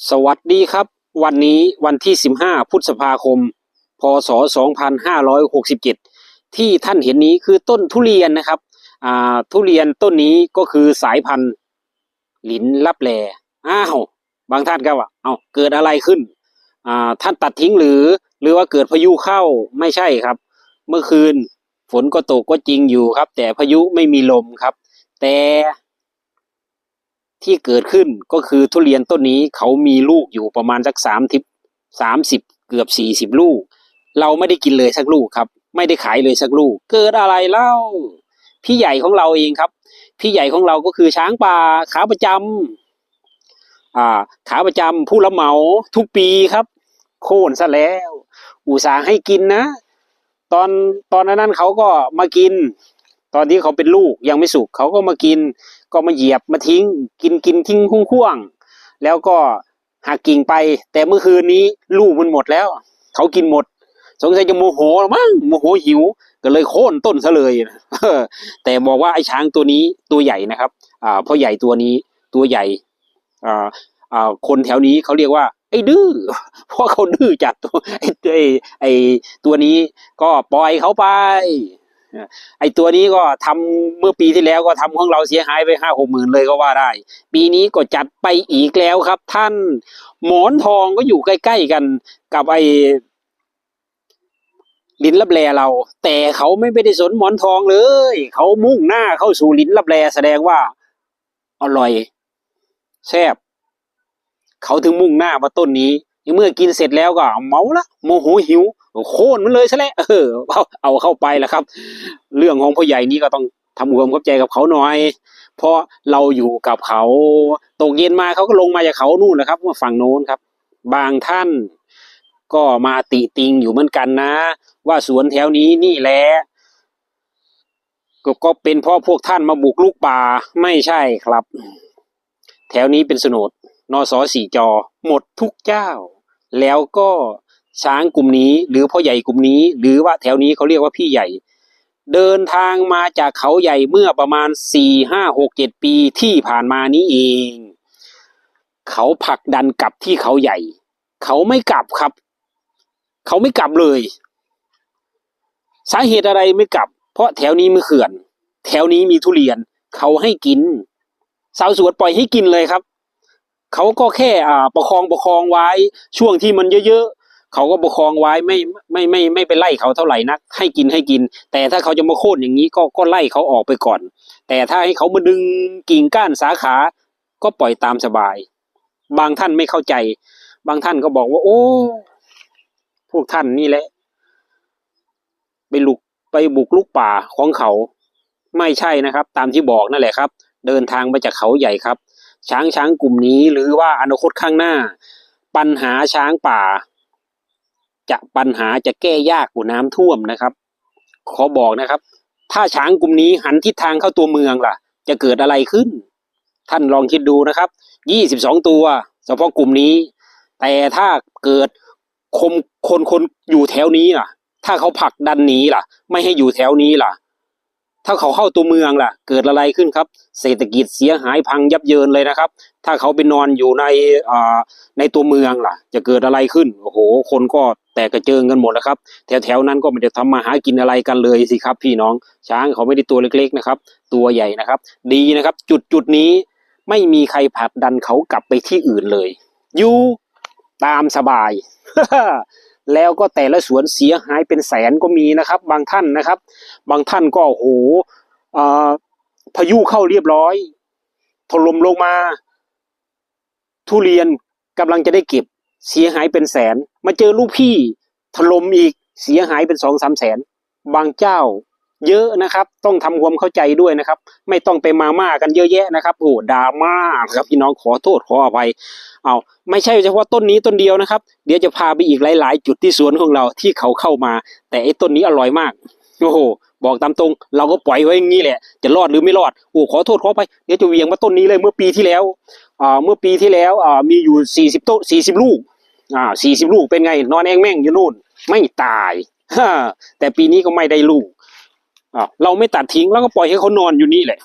สวัสดีครับ วันนี้วันที่ 15 พฤษภาคม พศ 2567 ที่ท่านเห็นนี้คือต้นทุเรียนนะครับอ่าทุเรียนต้นนี้ก็คือสายพันธุ์หลินลับแลอ้าวบางท่านก็ว่าเอาเกิดอะไรขึ้นอ่าท่านตัดทิ้งหรือ หรือว่าเกิดพายุเข้าไม่ใช่ครับ เมื่อคืนฝนก็ตกก็จริงอยู่ครับ แต่พายุไม่มีลมครับ แต่ ที่เกิดขึ้นก็คือทุเรียนต้นนี้เขามีลูกอยู่ประมาณสักสามทิปสามสิบเกือบสี่สิบลูก เราไม่ได้กินเลยสักลูกครับ ไม่ได้ขายเลยสักลูก เกิดอะไรเล่า พี่ใหญ่ของเราเองครับ พี่ใหญ่ของเราก็คือช้างป่าขาประจำอ่าขาประจำผู้รับเหมาทุกปีครับ โค่นซะแล้ว อุตส่าห์ให้กินนะ ตอนตอนนั้นเขาก็มากิน ตอนที่เขาเป็นลูกยังไม่สุกเขาก็มากิน ก็มาเหยียบมาทิ้ง กินกินทิ้งคุ้งข่วง แล้วก็หักกิ่งไป แต่เมื่อคืนนี้ลูกมันหมดแล้ว เขากินหมด สงสัยจะโมโหมั้งโมโหหิว ก็เลยโค่นต้นซะเลยแต่บอกว่าไอ้ช้างตัวนี้ตัวใหญ่นะครับ อ่าเพราะใหญ่ตัวนี้ตัวใหญ่ อ่าอ่าคนแถวนี้เขาเรียกว่าไอ้ดื้อเพราะเขาดื้อจัดตัวไอ้ไอ้ตัวนี้ก็ปล่อยเขาไป ไอ้ตัวนี้ก็ทำเมื่อปีที่แล้วก็ทำของเราเสียหายไปห้าหกหมื่นเลยก็ว่าได้ ปีนี้ก็จัดไปอีกแล้วครับ ท่านหมอนทองก็อยู่ใกล้ ๆกันกับไอ้ลิ้นลับแลเรา แต่เขาไม่ไปได้สนหมอนทองเลย เขามุ่งหน้าเข้าสู่ลิ้นลับแลแสดงว่าอร่อยแซ่บเขาถึงมุ่งหน้ามาต้นนี้ เมื่อกินเสร็จแล้วก็เมาละโมโหหิวโค่นมันเลยซะแล้วเออเอาเอาเข้าไปแล้วครับ เรื่องของพ่อใหญ่นี้ก็ต้องทำความเข้าใจกับเขาหน่อย เพราะเราอยู่กับเขาตกเย็นมาเขาก็ลงมาจากเขานู่นแหละครับมาฝั่งโน้นครับ บางท่าน ก็มาติติงอยู่เหมือนกันนะ ว่าสวนแถวนี้นี่แหละก็ก็เป็นเพราะพวกท่านมาบุกลุกป่าไม่ใช่ครับ แถวนี้เป็นโฉนดนอสสี่จอ หมดทุกเจ้า แล้วก็ช้างกลุ่มนี้ หรือพ่อใหญ่กลุ่มนี้ หรือว่าแถวนี้เขาเรียกว่าพี่ใหญ่ เดินทางมาจากเขาใหญ่เมื่อประมาณสี่ห้าหกเจ็ดปีที่ผ่านมานี้เอง เขาผลักดันกลับที่เขาใหญ่ เขาไม่กลับครับ เขาไม่กลับเลย สาเหตุอะไรไม่กลับ เพราะแถวนี้มีเขื่อน แถวนี้มีทุเรียน เขาให้กินสาวสวนปล่อยให้กินเลยครับ เขาก็แค่อ่าประคองประคองไว้ช่วงที่มันเยอะๆเขาก็ประคองไว้ไม่ไม่ไม่ไม่ไปไล่เขาเท่าไหร่นัก ให้กินให้กิน แต่ถ้าเขาจะมาโค่นอย่างนี้ก็ก็ไล่เขาออกไปก่อน แต่ถ้าให้เขามาดึงกิ่งก้านสาขา ก็ปล่อยตามสบาย บางท่านไม่เข้าใจ บางท่านก็บอกว่า โอ้พวกท่านนี่แหละ ไปลุกไปบุกลุกป่าของเขา ไม่ใช่นะครับ ตามที่บอกนั่นแหละครับ เดินทางมาจากเขาใหญ่ครับ ช้างช้างกลุ่มนี้หรือว่าอนาคตข้างหน้า ปัญหาช้างป่า จะปัญหาจะแก้ยากกว่าน้ำท่วมนะครับ ขอบอกนะครับ ถ้าช้างกลุ่มนี้หันทิศทางเข้าตัวเมืองล่ะ จะเกิดอะไรขึ้น ท่านลองคิดดูนะครับยี่สิบสองตัวเฉพาะกลุ่มนี้ แต่ถ้าเกิดคนคนคนอยู่แถวนี้ล่ะ ถ้าเขาผลักดันหนีล่ะ ไม่ให้อยู่แถวนี้ล่ะ ถ้าเขาเข้าตัวเมืองล่ะ เกิดอะไรขึ้นครับ เศรษฐกิจเสียหายพังยับเยินเลยนะครับ ถ้าเขาไปนอนอยู่ในในตัวเมืองล่ะ จะเกิดอะไรขึ้นโอ้โห คนก็แตกกระเจิงกันหมดแล้วครับ แถวแถวๆนั้นก็ไม่ได้ทำมาหากินอะไรกันเลยสิครับ พี่น้องช้างเขาไม่ได้ตัวเล็กๆนะครับ ตัวใหญ่นะครับ ดีนะครับ จุดจุดนี้ไม่มีใครผลักดันเขากลับไปที่อื่นเลย อยู่ตามสบาย แล้วก็แต่ละสวนเสียหายเป็นแสนก็มีนะครับ บางท่านนะครับ บางท่านก็โอ้โหพายุเข้าเรียบร้อยถล่มลงมา ทุเรียนกำลังจะได้เก็บ เสียหายเป็นแสน มาเจอลูกพี่ถล่มอีกเสียหายเป็นสองสามแสน บางเจ้า เยอะนะครับ ต้องทำความเข้าใจด้วยนะครับ ไม่ต้องไปมาม่ากันเยอะแยะนะครับโอ้ดราม่าครับพี่น้องขอโทษขออภัยเอาไม่ใช่เฉพาะต้นนี้ต้นเดียวนะครับ เดี๋ยวจะพาไปอีกหลาย ๆ จุดที่สวนของเราที่เขาเข้ามา แต่ไอ้ต้นนี้อร่อยมากโอ้โหบอกตามตรง เราก็ปล่อยไว้อย่างนี้แหละ จะรอดหรือไม่รอดโอ้ขอโทษขออภัยเดี๋ยวจะเวียงมาต้นนี้เลยเมื่อปีที่แล้วอ่าเมื่อปีที่แล้วอ่ามีอยู่สี่สิบต้นสี่สิบลูกอ่าสี่สิบลูกเป็นไง นอนแองแม่งอยู่นู่น ไม่ตายแต่ปีนี้ก็ไม่ได้ลูก อ่าเราไม่ตัดทิ้งแล้วก็ปล่อยให้เขานอนอยู่นี่แหละ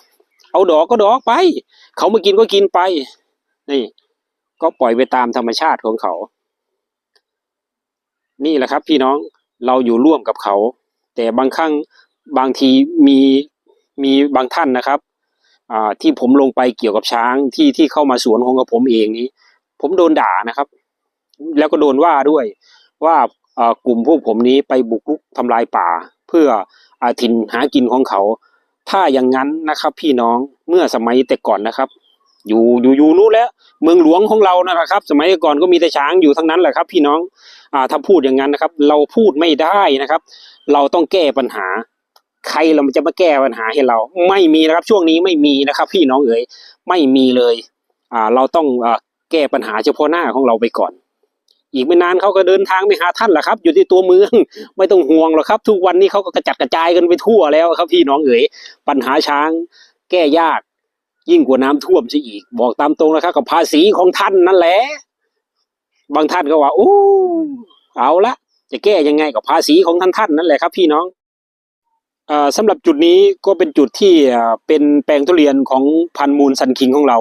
เอาดอกก็ดอกไป เขามากินก็กินไป นี่ ก็ปล่อยไปตามธรรมชาติของเขา นี่แหละครับ พี่น้องเราอยู่ร่วมกับเขา แต่บางครั้งบางทีมีมีบางท่านนะครับอ่าที่ผมลงไปเกี่ยวกับช้างที่ที่เข้ามาสวนของกับผมเองนี้ ผมโดนด่านะครับ แล้วก็โดนว่าด้วยว่าอ่อกลุ่มพวกผมนี้ไปบุกรุกทำลายป่า เพื่อ ถิ่นหากินของเขา ถ้าอย่างนั้นนะครับ พี่น้องเมื่อสมัยแต่ก่อนนะครับ อยู่อยู่อยู่นู้นแล้ว เมืองหลวงของเรานะครับ สมัยก่อนก็มีแต่ช้างอยู่ทั้งนั้นแหละครับ พี่น้องอ่าถ้าพูดอย่างนั้นนะครับ เราพูดไม่ได้นะครับ เราต้องแก้ปัญหา ใครเราจะมาแก้ปัญหาให้เรา ไม่มีนะครับ ช่วงนี้ไม่มีนะครับ พี่น้องเอ๋ยไม่มีเลยอ่าเราต้องอ่าแก้ปัญหาเฉพาะหน้าของเราไปก่อน อีกไม่นานเขาก็เดินทางไปหาท่านแหละครับ อยู่ที่ตัวเมืองไม่ต้องห่วงหรอกครับ ทุกวันนี้เขาก็กระจัดกระจายกันไปทั่วแล้วครับ พี่น้องเอ๋ยปัญหาช้างแก้ยาก ยิ่งกว่าน้ำท่วมซะอีก บอกตามตรงนะครับ กับภาษีของท่านนั่นแหละบางท่านก็ว่าโอ้เอาละจะแก้ยังไงกับภาษีของท่านท่านนั่นแหละครับ พี่น้องอ่อสำหรับจุดนี้ก็เป็นจุดที่เป็นแปลงทุเรียนของพันมูลซันคิงของเรา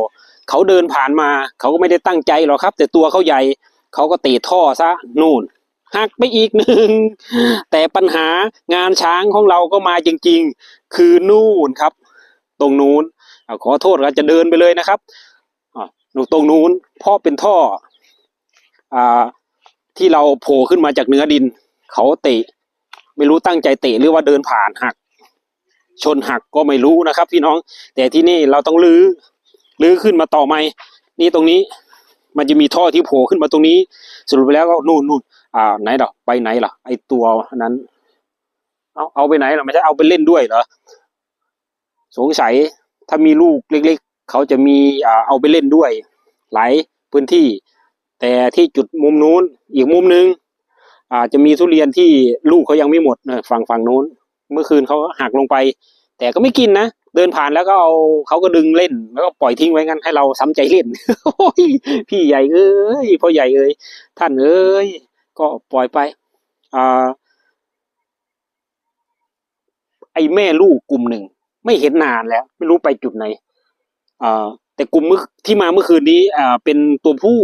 เขาเดินผ่านมา เขาก็ไม่ได้ตั้งใจหรอกครับ แต่ตัวเขาใหญ่ เขาก็ตีท่อซะนู่นหักไปอีกหนึ่ง แต่ปัญหางานช้างของเราก็มาจริงๆ คือนู่นครับ ตรงนู้นอขอโทษเราจะเดินไปเลยนะครับตรงนู้นเพราะเป็นท่ออที่เราโผล่ขึ้นมาจากเนื้อดิน เขาเตะ ไม่รู้ตั้งใจเตะหรือว่าเดินผ่านหัก ชนหักก็ไม่รู้นะครับ พี่น้อง แต่ที่นี่เราต้องลื้อลื้อขึ้นมาต่อไหมนี่ตรงนี้ มันจะมีท่อที่โผล่ขึ้นมาตรงนี้ สรุปไปแล้วก็นู่นนู่นอ่าไหนดอไปไหนล่ะ ไอตัวนั้น เอาเอาไปไหนล่ะไม่ใช่เอาไปเล่นด้วยเหรอสงสัยถ้ามีลูกเล็ก ๆ เขาจะมีอ่าเอาไปเล่นด้วย หลายพื้นที่ แต่ที่จุดมุมนู้น อีกมุมนึงอ่าจะมีทุเรียนที่ลูกเขายังไม่หมดนะฝั่งฝั่งนู้น เมื่อคืนเขาหักลงไป แต่ก็ไม่กินนะ เดินผ่านแล้วก็เอาเขาก็ดึงเล่น แล้วก็ปล่อยทิ้งไว้งั้นให้เราซ้ำใจเล่นพี่ใหญ่เอ้ยพ่อใหญ่เอ้ยท่านเอ้ยก็ปล่อยไปอ่าไอแม่ลูกกลุ่มหนึ่ง ไม่เห็นนานแล้ว ไม่รู้ไปจุดไหนอ่าแต่กลุ่มเมื่อที่มาเมื่อคืนนี้อ่าเป็นตัวผู้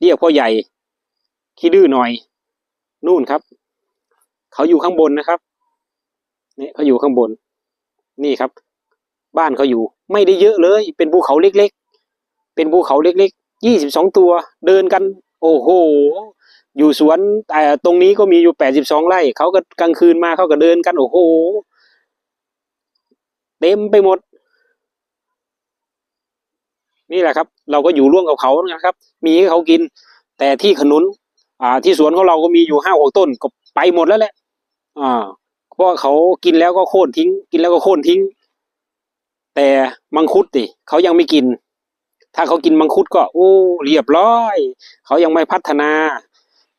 เรียกพ่อใหญ่ขี้ดื้อหน่อย นู่นครับ เขาอยู่ข้างบนนะครับเนี่ยเขาอยู่ข้างบน นี่ครับ บ้านเขาอยู่ ไม่ได้เยอะเลย เป็นภูเขาเล็กๆ เป็นภูเขาเล็กๆยี่สิบสองตัว เดินกัน โอ้โห อยู่สวนแต่ตรงนี้ก็มีอยู่แปดสิบสองไร่เขาก็กลางคืนมาเขาก็เดินกันโอ้โห เต็มไปหมด นี่แหละครับ เราก็อยู่ร่วมกับเขานะครับ มีให้เขากิน แต่ที่ขนุน อ่า ที่สวนของเราก็มีอยู่ห้าหกต้นก็ไปหมดแล้วแหละ อ่า ราะว่าเขากินแล้วก็โค่นทิ้ง กินแล้วก็โค่นทิ้ง แต่มังคุดดิเขายังไม่กิน ถ้าเขากินมังคุดก็โอ้เรียบร้อย เขายังไม่พัฒนา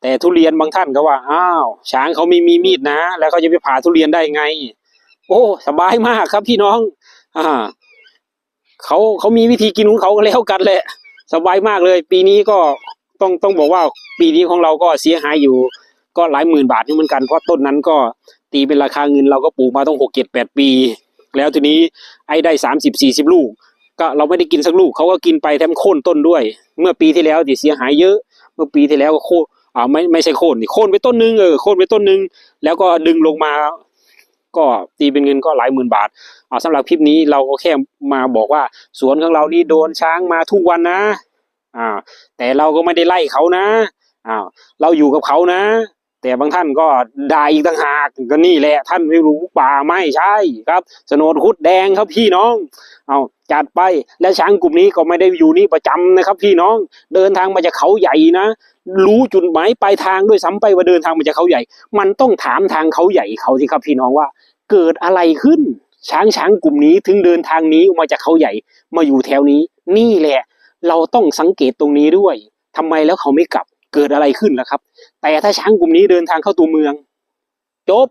แต่ทุเรียนบางท่านก็ว่าอ้าวช้างเขาไม่มีมีดนะ แล้วเขาจะไปผ่าทุเรียนได้ไง โอ้สบายมากครับพี่น้อง อ่าเขาเขามีวิธีกินของเขาแล้วกันแหละ สบายมากเลย ปีนี้ก็ต้องต้องบอกว่าปีนี้ของเราก็เสียหายอยู่ ก็หลายหมื่นบาทอยู่เหมือนกันเพราะต้นนั้นก็ ตีเป็นราคาเงินเราก็ปลูกมาต้องหกเจ็ดแปดปี แล้วทีนี้ไอ้ได้สามสิบสี่สิบลูก ก็เราไม่ได้กินสักลูกเขาก็กินไปแถมโค่นต้นด้วย เมื่อปีที่แล้วที่เสียหายเยอะ เมื่อปีที่แล้วก็โค่นอ่าไม่ไม่ใช่โค่นนี่โค่นไปต้นนึงเออโค่นไปต้นนึง แล้วก็ดึงลงมา ก็ตีเป็นเงินก็หลายหมื่นบาทอ่าสำหรับคลิปนี้เราก็แค่มาบอกว่าสวนของเรานี่โดนช้างมาทุกวันนะอ่าแต่เราก็ไม่ได้ไล่เขานะอ้าวเราอยู่กับเขานะ แต่บางท่านก็ด่าอีกต่างหากก็นี่แหละ ท่านไม่รู้ป่าไม่ใช่ครับสนดคุดแดงครับพี่น้อง เอาจัดไปและช้างกลุ่มนี้ก็ไม่ได้อยู่นี่ประจำนะครับ พี่น้องเดินทางมาจากเขาใหญ่นะรู้จุดหมายปลายทางด้วยซ้ำไปว่าเดินทางมาจากเขาใหญ่ มันต้องถามทางเขาใหญ่เขาสิครับ พี่น้องว่า เกิดอะไรขึ้น ช้างช้างกลุ่มนี้ถึงเดินทางนี้มาจากเขาใหญ่มาอยู่แถวนี้ นี่แหละ เราต้องสังเกตตรงนี้ด้วยทำไมแล้วเขาไม่กลับ เกิดอะไรขึ้นล่ะครับ แต่ถ้าช้างกลุ่มนี้เดินทางเข้าตัวเมือง จบ